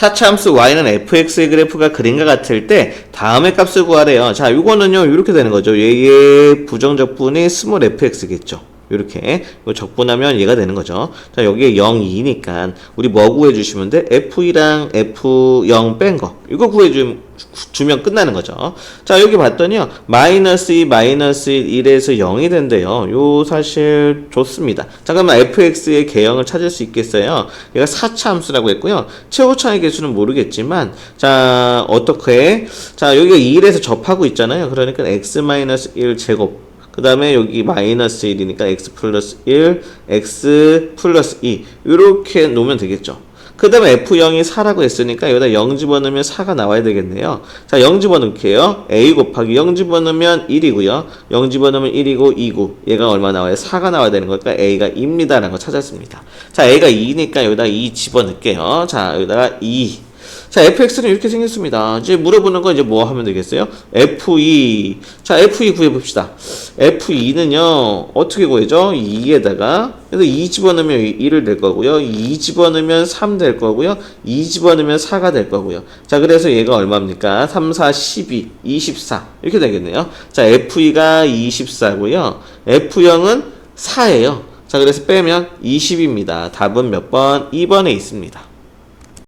사차함수 y는 fx의 그래프가 그림과 같을 때 다음의 값을 구하래요. 자, 이거는요 이렇게 되는 거죠. 얘의 부정적분이 스몰 fx겠죠. 이렇게 이거 적분하면 얘가 되는 거죠. 자 여기에 0, 2니까 우리 뭐 구해 주시면 돼? F2랑 F0 뺀 거. 이거 구해주면 주면 끝나는 거죠. 자 여기 봤더니요. 마이너스 2, 마이너스 1, 1에서 0이 된대요. 요 사실 좋습니다. 잠깐만 fx의 개형을 찾을 수 있겠어요. 얘가 4차 함수라고 했고요. 최고차의 개수는 모르겠지만 자 어떻게 자 여기가 2에서 접하고 있잖아요. 그러니까 x-1 제곱 그 다음에 여기 마이너스 1이니까 x 플러스 1, x 플러스 2 이렇게 놓으면 되겠죠. 그 다음에 f0이 4라고 했으니까 여기다 0 집어넣으면 4가 나와야 되겠네요. 자, 0 집어넣을게요. a 곱하기 0 집어넣으면 1이고요. 0 집어넣으면 1이고 2고 얘가 얼마 나와요? 4가 나와야 되는 거니까 a가 2입니다라는 거 찾았습니다. 자, a가 2니까 여기다 2 집어넣을게요. 자, 여기다가 2 자, fx는 이렇게 생겼습니다. 이제 물어보는 건 이제 뭐 하면 되겠어요? f2. 자, f2 구해봅시다. f2는요, 어떻게 구해죠? 2에다가, 그래서 2 집어넣으면 1을 될 거고요. 2 집어넣으면 3 될 거고요. 2 집어넣으면 4가 될 거고요. 자, 그래서 얘가 얼마입니까? 3, 4, 12, 24. 이렇게 되겠네요. 자, f2가 24고요. f0은 4예요. 자, 그래서 빼면 20입니다. 답은 몇 번? 2번에 있습니다.